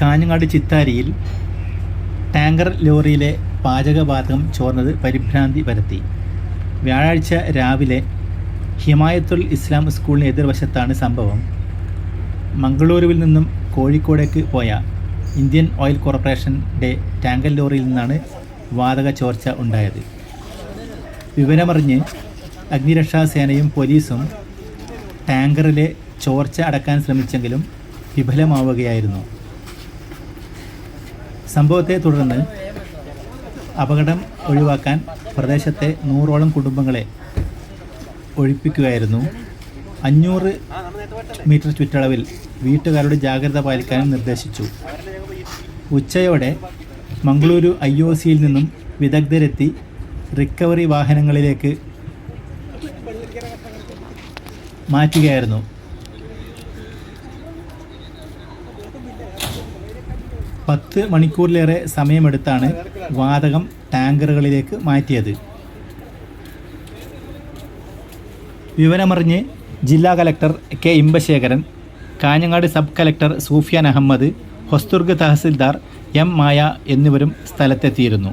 Kanhangad ചിത്താരിയിൽ tanker ലോറിയിലെ പാചകവാതകം ചോർന്നത് പരിഭ്രാന്തി പരത്തി. വ്യാഴാഴ്ച രാവിലെ ഹിമായത്തുൽ ഇസ്ലാം സ്കൂളിന് എതിർവശത്താണ് സംഭവം. മംഗളൂരുവിൽ നിന്നും കോഴിക്കോടേക്ക് പോയ ഇന്ത്യൻ ഓയിൽ കോർപ്പറേഷന്റെ ടാങ്കർ ലോറിയിൽ നിന്നാണ് വാതക ചോർച്ച ഉണ്ടായത്. വിവരമറിഞ്ഞ് അഗ്നിരക്ഷാസേനയും പോലീസും ടാങ്കറിലെ ചോർച്ച അടക്കാൻ ശ്രമിച്ചെങ്കിലും വിഫലമാവുകയായിരുന്നു. സംഭവത്തെ തുടർന്ന് അപകടം ഒഴിവാക്കാൻ പ്രദേശത്തെ നൂറോളം കുടുംബങ്ങളെ ഒഴിപ്പിക്കുകയായിരുന്നു. അഞ്ഞൂറ് മീറ്റർ ചുറ്റളവിൽ വീട്ടുകാരുടെ ജാഗ്രത പാലിക്കാനും നിർദ്ദേശിച്ചു. ഉച്ചയോടെ മംഗളൂരു ഐ ഒ സിയിൽ നിന്നും വിദഗ്ധരെത്തി റിക്കവറി വാഹനങ്ങളിലേക്ക് മാറ്റുകയായിരുന്നു. പത്ത് മണിക്കൂറിലേറെ സമയമെടുത്താണ് വാതകം ടാങ്കറുകളിലേക്ക് മാറ്റിയത്. വിവരമറിഞ്ഞ് ജില്ലാ collector K Imbasekharan Kanhangad sub collector Sufiyan Ahmed Hosdurg tahsildar M Maya എന്നിവരും സ്ഥലത്തെത്തിയിരുന്നു.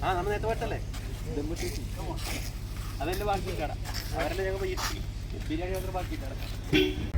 ആ നമ്മൾ നേരത്തെ പോയിട്ടല്ലേ അതല്ലേ ബാക്കി അവരുടെ ഞങ്ങൾ ബിരിയാണി മാത്രം ബാക്കി